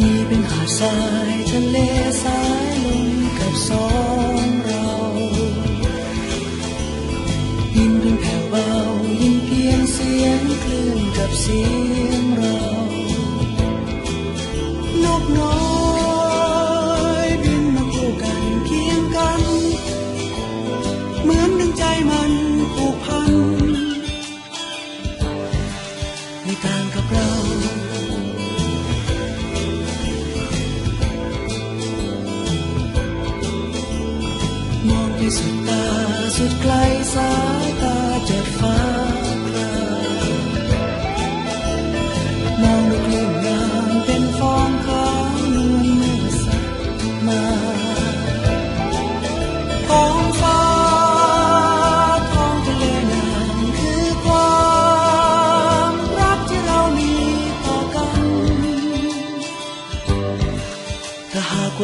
มีเป็นหาดทรายทะเลสายลมกับสองเรายินเพียงแผ่วเบายินเพียงเสียงคลื่นกับเสียงเรานกน้อยบินมาคู่กันเคียงกัน เหมือนดังใจมันผูกพันไม่ต่างกับเรา สุดตาสุดไกลสาย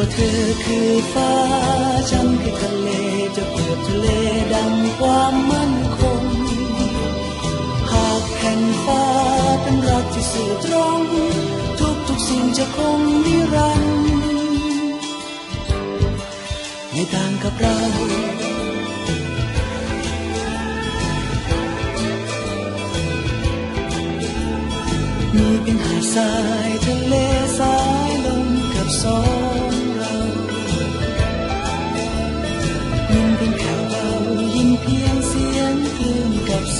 ว่าเธอคือฟ้า ฉันคือทะเลจะเปรียบทะเลดังความมั่นคง หากแผ่นฟ้าเป็นรักที่สื่อตรง ทุกทุกๆสิ่งจะคงนิรันดร์ไม่ต่างกับเรามีเป็นหาดทรายทะเลสายลมกับสอง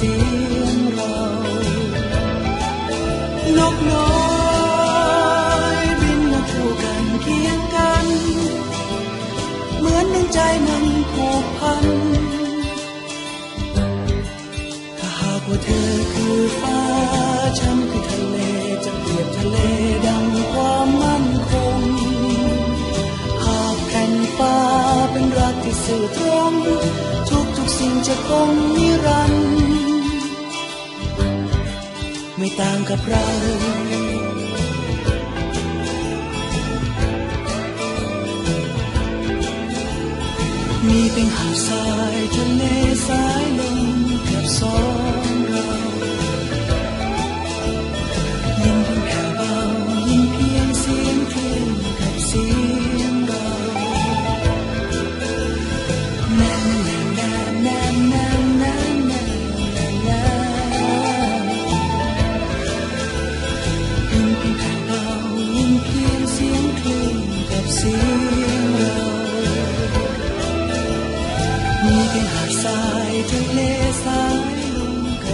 สียงเรานกน้อยบินมาคู่กันเคียงกัน เหมือนดังใจมันผูกพัน ถ้าหากว่าเธอคือฟ้าฉันคือทะเลจะเปรียบทะเลดังความมั่นคง หากแผ่นฟ้าเป็นรักที่สื่อตรงทุกทุกๆสิ่งจะคงนิรันดร์ ไม่ต่างกับเรามีเป็นหาดทรายทะเลสายลมกับสอง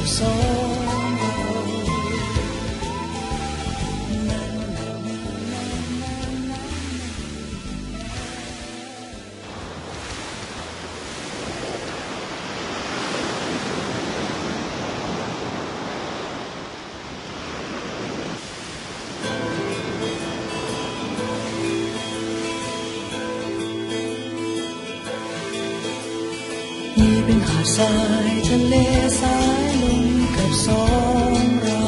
song. มีเป็นหาดทรายทะเลสายลมกับสองเรา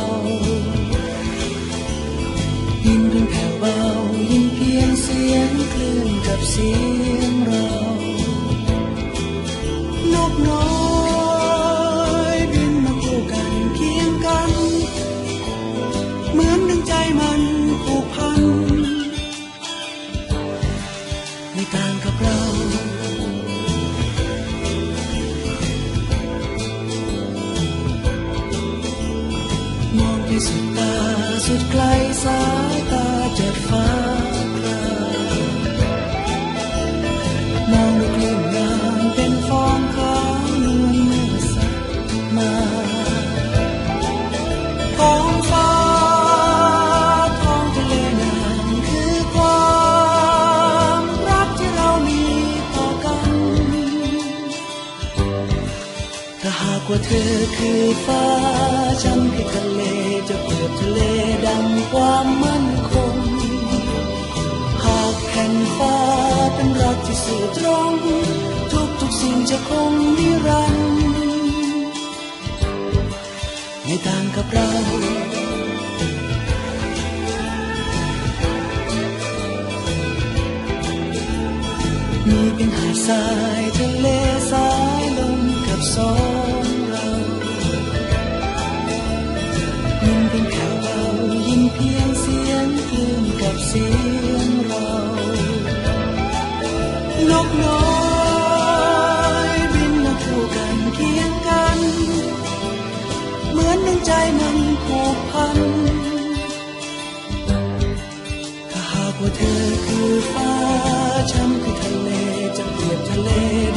ยินเพียงแผ่วเบายินเพียงเสียงคลื่นกับเสียงเรานกน้อยบินมาคู่กันเคียงกัน เหมือนดังใจมันผูกพันไม่ต่างกับเรา สุดตาสุดไกลสายตาเจิดฟ้า ว่าเธอคือฟ้าฉันคือทะเลจะเปรียบทะเลดังความมั่นคง หากแผ่นฟ้าเป็นรักที่สื่อตรง ทุกทุกๆสิ่งจะคงนิรันดร์ไม่ต่างกับเรามีเป็นหาดทรายทะเลสายลมกับสอง เพียงเสียงคลื่นกับเสียงเรานกน้อยบินมาคู่กันเคียงกัน เหมือนดวงใจมันผูกพัน ถ้าหากว่าเธอคือฟ้าฉันคือทะเลจะเปรียบทะเล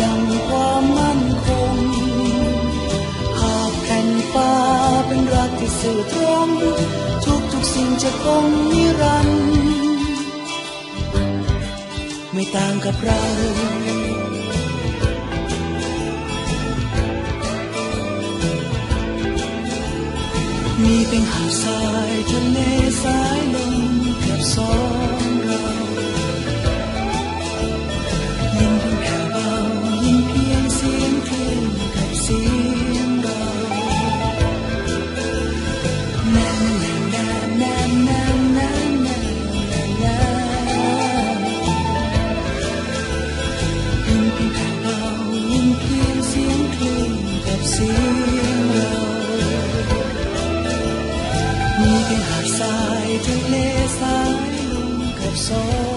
ดังความมั่นคง หากแผ่นฟ้าเป็นรักที่สื่อตรง จะคงนิรันดร์ไม่ต่างกับเรามีเป็นหาดทรายทะเลสายลมกับสอง soul.